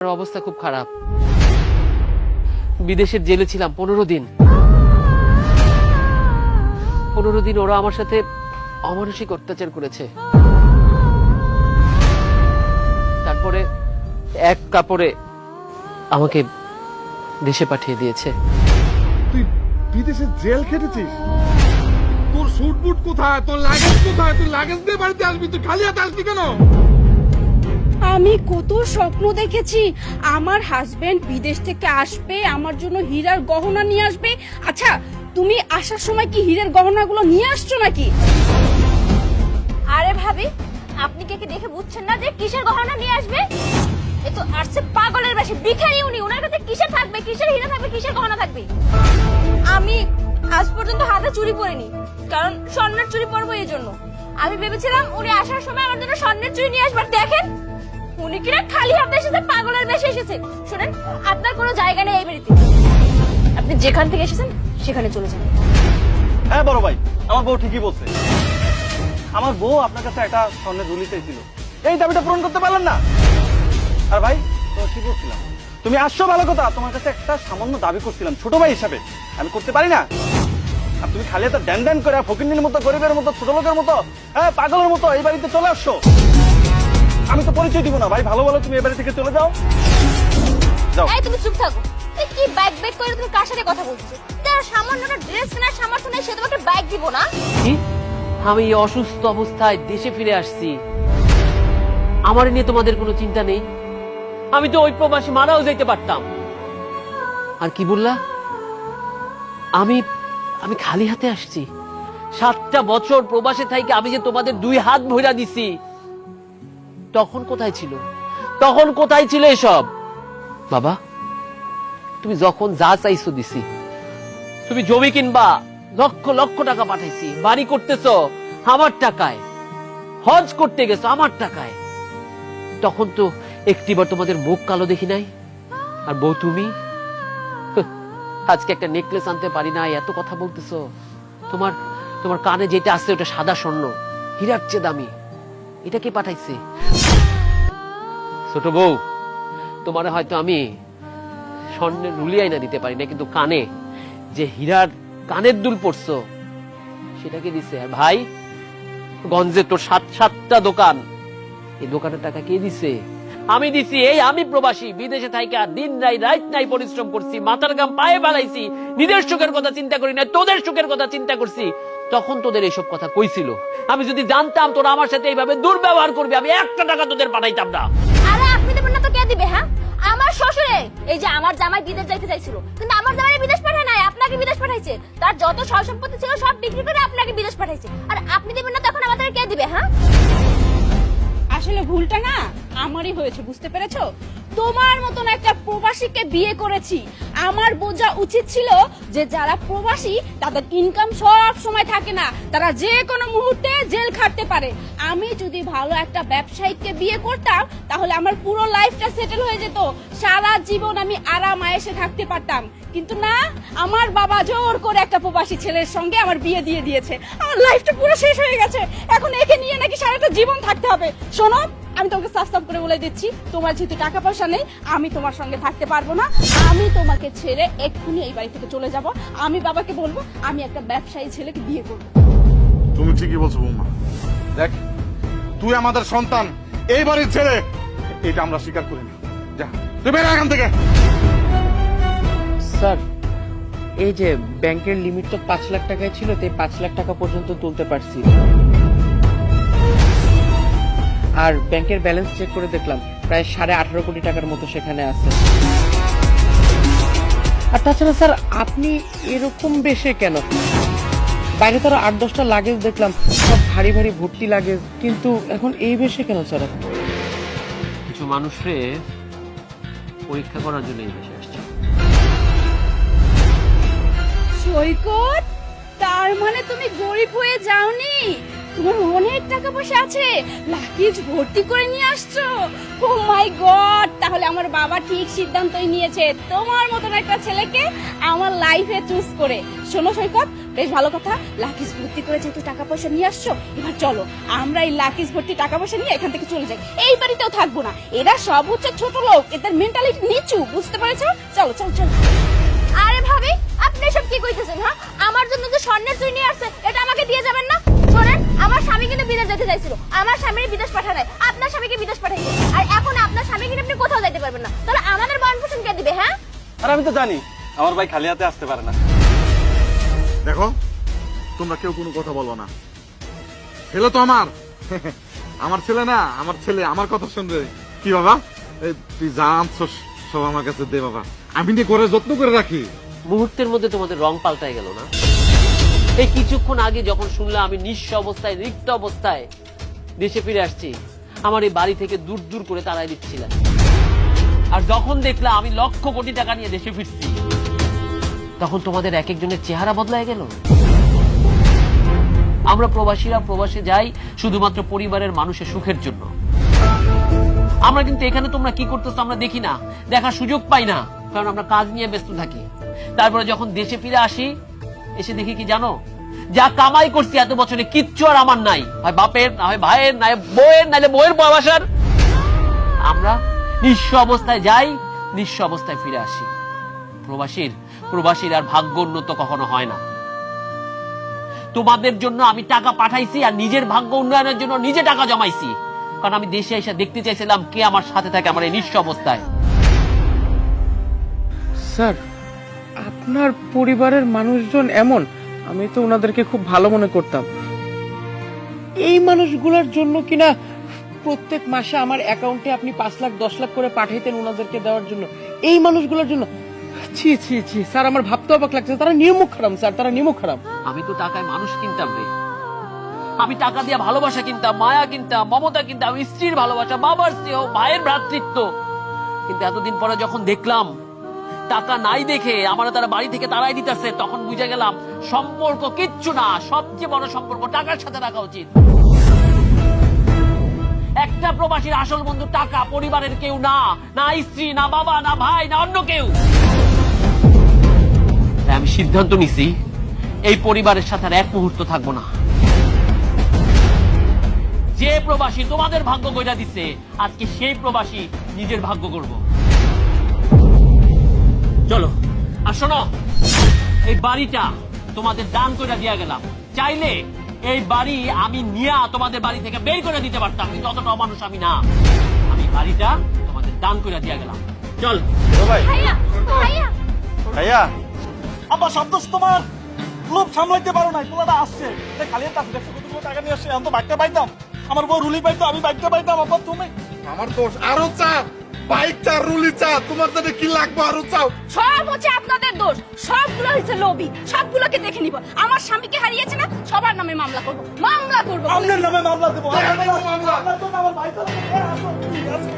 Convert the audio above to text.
অবস্থা খুব খারাপ। বিদেশের জেলে ছিলাম পনেরো দিন। পনেরো দিন ওরা আমার সাথে অমানসিক অত্যাচার করেছে। তারপরে এক কাপড়ে আমাকে দেশে পাঠিয়ে দিয়েছে। তুই বিদেশে জেল খেটেছিস? তোর স্যুট বুট কোথায়? তোর লাগেজ কোথায়? তুই লাগেজ দিয়ে বাড়িতে আসবি? তুই খালি হাতে আসবি কেন? আমি কত স্বপ্ন দেখেছি। আমার হাজবেন্ড বিদেশ থেকে আসবে আমার জন্য হীরার গহনা নিয়ে আসবে। আচ্ছা তুমি আসার সময় কি হীরের গহনাগুলো নিয়ে আসছো নাকি? আরে ভাবি আপনি কে কি দেখে বুঝছেন না যে কিসের গহনা নিয়ে আসবে? এ তো আসছে পাগলের বেশি ভিখারি উনি। ওনার কাছে কিসের থাকবে? কিসের হীরা থাকবে? কিসের গহনা থাকবে? আমি আজ পর্যন্ত হাতে চুরি পরিনি কারণ স্বর্ণের চুরি পরবো এই জন্য। আমি ভেবেছিলাম উনি আসার সময় আমার জন্য স্বর্ণের চুরি নিয়ে আসবার দেখেন উনি কিনা খালি হাতে এসেছে পাগলের বেশি এসেছে। শুনেন, আপনার কোনো জায়গা নেই এই বাড়িতে। আপনি যেখান থেকে এসেছেন, সেখানে চলে যান। হ্যাঁ বড় ভাই, আমার বউ ঠিকই বলছে। আমার বউ আপনার কাছে একটা স্বর্ণের ঝুলি চাইছিল। এই দাবিটা পূরণ করতে পারলেন না। আর ভাই, তোমার কি বলছিলাম? তুমি আসছো ভালো কথা, তোমার কাছে একটা সামান্য দাবি করছিলাম, ছোট ভাই হিসাবে। আমি করতে পারি না। আর তুমি খালি একটা ড্যান ড্যান করে ফকিন্দির মতো, গরিবের মতো, ছোট লোকের মতো হ্যাঁ পাগলের মতো এই বাড়িতে চলে আসছো। আমি তো পরিচয় দিব না। ভাই ভালো ভালো তুমি এই বাড়ি থেকে চলে যাও। যাও। এই তুমি চুপ থাকো। এই কি ব্যাগ ব্যাগ করে তুমি কার সাথে কথা বলছো? তার সামান্য ড্রেস কেনার সামর্থ্য নেই সে তোমাকে ব্যাগ দিব না? কি? আমি এই অসুস্থ অবস্থায় দেশে ফিরে আসছি। আমার নিয়ে তোমাদের কোনো চিন্তা নেই? আমি তো ওই প্রবাসী মারাও যেতে পারতাম। আর কি বললা? আমি আমি খালি হাতে আসছি। সাতটা বছর প্রবাসে থাইকে আমি যে তোমাদের দুই হাত ভইরা দিছি। তখন কোথায় ছিল? তখন কোথায় ছিল এসব? বাবা, তুমি যখন যা চাইছো দিছি। তুমি জমি কিনবা, লক্ষ লক্ষ টাকা পাঠাইছি। বাড়ি করতেছো, আমার টাকায়। হজ করতে গেছো, আমার টাকায়। তখন তো একটিবার তোমাদের মুখ কালো দেখি নাই? আর বউ তুমি? আজকে একটা নেকলেস আনতে পারি না এত কথা বলতেছো। তোমার তোমার কানে যেটা আছে ওটা সাদা স্বর্ণ। হীরার চেয়ে দামি। এটা কে পাঠাইছে? ছোট বউ, তোমার হয়তো আমি স্বর্ণের রুলি আইনা দিতে পারি না কিন্তু কানে, যে হীরার কানের দুল পড়ছো সেটাকে দিছে? আর ভাই, গঞ্জে তোর সাত, সাতটা দোকান, এই দোকানের টাকা কে দিছে? আমি দিছি এই, আমি প্রবাসী, বিদেশে থাইকা, দিন রাই রাত নাই পরিশ্রম করছি, মাথার গাম পায়ে বাড়াইছি, নিজের সুখের কথা চিন্তা করি না তোদের সুখের কথা চিন্তা করছি। তখন তোদের এইসব কথা কইছিল। আমি যদি জানতাম তোরা আমার সাথে এইভাবে দুর্ব্যবহার করবি, আমি একটা টাকা তোদের পাঠাইতাম না। আমার শ্বশুরে? এই যে আমার জামাই বিদেশ যাইতে চাইছিল। কিন্তু আমার জামাই বিদেশ পাঠায় নাই, আপনাকে বিদেশ পাঠাইছে। তার যত সম্পত্তি ছিল, সব বিক্রি করে আপনাকে বিদেশ পাঠাইছে। আর আপনি না, তখন আমাদের কে দিবে হ্যাঁ? আসলে ভুলটা না আমারই হয়েছে, বুঝতে পেরেছ? তোমার মতন একটা প্রবাসীকে বিয়ে করেছি। আমার বোঝা উচিত ছিল যে যারা প্রবাসী, তাদের ইনকাম সব সময় থাকে না। তারা যে কোনো মুহূর্তে জেল খাটতে পারে। আমি যদি ভালো একটা ব্যবসায়িককে বিয়ে করতাম তাহলে আমার পুরো লাইফটা সেটেল হয়ে যেত। সারা জীবন আমি আরাম আয়েসে থাকতে পারতাম। কিন্তু না আমার বাবা জোর করে একটা প্রবাসী ছেলের সঙ্গে আমার বিয়ে দিয়ে দিয়েছে। আমার লাইফটা পুরো শেষ হয়ে গেছে। এখন একে নিয়ে নাকি সারাটা জীবন থাকতে হবে। শোনো আমি তোমাকে সাফ সাফ করে বলে দিচ্ছি তোমার যেহেতু টাকা পয়সা নেই আমি তোমার সঙ্গে থাকতে পারব না। আমি তোমাকে ছেড়ে এক্ষুনি এই বাড়ি থেকে চলে যাব। আমি বাবাকে বলব আমি একটা ব্যবসায়ী ছেলেকে বিয়ে করব। তুমি ঠিকই বলছো বৌমা। দেখ তুই আমাদের সন্তান। এই বাড়ির ছেলে। এটা আমরা স্বীকার করি না যা, তুই বেরো এখান থেকে। স্যার, এই যে ব্যাংকের লিমিট তো পাঁচ লাখ টাকায় ছিল, তাই পাঁচ লাখ টাকা পর্যন্ত তুলতে পারছি। আর ব্যাংকের ব্যালেন্স চেক করে দেখলাম, প্রায় সাড়ে আঠারো কোটি টাকার মতো সেখানে আছে। আর তাছাড়া স্যার, আপনি এরকম বেশে কেন? বাইরে তো আট দশটা লাগেজ দেখলাম। সব ভারী ভারী ভর্তি লাগেজ। কিন্তু এখন এই বেশে কেন স্যার? কিছু মানুষরে পরীক্ষা করার জন্য এই দেশে আসছে। সৈকত তার মানে তুমি গরিব হয়ে যাওনি? তোমার অনেক টাকা পয়সা আছে। লাকিজ ভর্তি করে নিয়ে আসছো? ও মাই গড তাহলে আমার বাবা ঠিক সিদ্ধান্তই নিয়েছে। তোমার মতন একটা ছেলেকে আমার লাইফে চুজ করে। শোনো সৈকত বেশ ভালো কথা। লাকিস ভর্তি করে যেহেতু টাকা পয়সা নিয়ে আসছো এবার চলো আমরা এই লাকিস ভর্তি টাকা পয়সা নিয়ে এখান থেকে চলে যাই। এই বাড়িতেও থাকব না। এরা সব হচ্ছে ছোট লোক এদের মেন্টালিটি নিচু বুঝতে পেরেছ? চলো চলো চলো। আরে ভাবি আপনি সব কি কইতেছেন হ্যাঁ? আমার জন্য যে স্বর্ণের চুই নিয়ে আসছে এটা আমাকে দিয়ে যাবেন না? শোনেন আমার স্বামী কিন্তু বিদেশ যেতে চাইছিল। আমার স্বামীর বিদেশ পাঠায় নাই। আপনার স্বামীকে বিদেশ পাঠাইছে আর এখন আপনার স্বামী কিন্তু আপনি কোথাও যাইতে পারবেন না। তাহলে আমাদের বন পোষণ কে দিবে হ্যাঁ? আর আমি তো জানি আমার ভাই খালি হাতে আসতে পারে না। দেখো, তোমরা কেউ কোনো কথা বলো না। ছেলে তো আমার। আমার ছেলে না, আমার ছেলে, আমার কথা শুনবে। কি বাবা? তুই আনছস সব আমার কাছে দে বাবা। আমি নিয়ে করে যত্ন করে রাখি। মুহূর্তের মধ্যে তোমাদের রং পাল্টায় গেল না? এই কিছুক্ষণ আগে যখন শুনলাম আমি নিঃস্ব অবস্থায়, রিক্ত অবস্থায় দেশে ফিরে আসছি, আমার এই বাড়ি থেকে দূর দূর করে তাড়াই দিচ্ছিলাম আর যখন দেখলাম আমি লক্ষ কোটি টাকা নিয়ে দেশে ফিরছি তখন তোমাদের এক একজনের চেহারা বদলায় গেল। আমরা প্রবাসীরা প্রবাসে যাই শুধুমাত্র পরিবারের মানুষের সুখের জন্য। আমরা কিন্তু এখানে তোমরা কি করতেছো আমরা দেখি না, দেখার সুযোগ পাই না, কারণ আমরা কাজ নিয়ে ব্যস্ত থাকি। তারপরে যখন দেশে ফিরে আসি, এসে দেখি কি জানো? যা কামাই করছি এত বছরে কিচ্ছু আর আমার নাই। হয় বাপের না হয় ভাইয়ের, না হয় বউয়ের নাহলে বউয়ের পয়সার আমরা নিঃস্ব অবস্থায় যাই, নিঃস্ব অবস্থায় ফিরে আসি। প্রবাসীর প্রবাসীর আর ভাগ্য উন্নত কখনো হয় না। তোমাদের জন্য আমি টাকা পাঠাইছি আর নিজের ভাগ্য উন্নয়নের জন্য নিজে টাকা জমাইছি। কারণ আমি দেশে এসে দেখতে চাইছিলাম কে আমার সাথে থাকে, আমার এই নিঃস্ব অবস্থায়। স্যার, আপনার পরিবারের মানুষজন এমন, আমি তো ওনাদেরকে খুব ভালো মনে করতাম। এই মানুষগুলোর জন্য কিনা প্রত্যেক মাসে আমার অ্যাকাউন্টে আপনি পাঁচ লাখ, দশ লাখ করে পাঠাইতেন ওনাদেরকে দেওয়ার জন্য। এই মানুষগুলোর জন্য ছি ছি ছি। স্যার, আমার ভাবতে অবাক লাগছে। তারা নিয়মুখ খারাপ, স্যার, তারা নিয়মুখ খারাপ। আমি তো টাকায় মানুষ কিনতাম রে। আমি টাকা দিয়ে ভালোবাসা কিনতাম, মায়া কিনতাম, মমতা কিনতাম স্ত্রীর ভালোবাসা, বাবার স্নেহ ভাইয়ের ভ্রাতৃত্ব। কিন্তু এতদিন পরে যখন দেখলাম, টাকা নাই দেখে আমার তারা বাড়ি থেকে তাড়াই দিতেছে, তখন বুঝে গেলাম, সম্পর্ক কিচ্ছু না, সবচেয়ে বড় সম্পর্ক টাকার সাথে রাখা উচিত। একটা প্রবাসীর আসল বন্ধু টাকা, পরিবারের কেউ না না স্ত্রী, না বাবা, না ভাই, না অন্য কেউ। তাই আমি সিদ্ধান্ত নিছি এই পরিবারের সাথে আর এক মুহূর্ত থাকব না। যে প্রবাসী তোমাদের ভাগ্য গইরা দিচ্ছে আজকে সেই প্রবাসী নিজের ভাগ্য করব চলো আর শোনো এই বাড়িটা তোমাদের দান করে দিয়া গেলাম। চাইলে এই বাড়ি আমি নিয়া তোমাদের বাড়ি থেকে বের করে দিতে পারতাম কিন্তু অতটা মানুষ আমি না। আমি বাড়িটা তোমাদের দান করে দিয়া গেলাম। চল। ভাইয়া ভাইয়া। ভাইয়া। আব্বা শব্দ তোমার। লোভ সামলাইতে পারো নাই পোলাটা আসছে। খালি আসছে, দেখছ কতগুলো টাকা নিয়ে আসছে আমি তো বাইকটা পাইতাম। আমার বউ রুলি পাইতো আমি বাইকটা পাইতাম আব্বা তুমি। আমার দোষ আরও চা বাইক চা রুলি চা তোমার তাদের কি লাগবে আরও চাও সব হচ্ছে আপনাদের দোষ সবগুলো হচ্ছে লোভী সবগুলোকে দেখে নিব। আমার স্বামীকে হারিয়েছে না সবার নামে মামলা করব মামলা করব। আপনার নামে মামলা দেবো আপনার নামে মামলা। আমার তো- ঠিক আছে।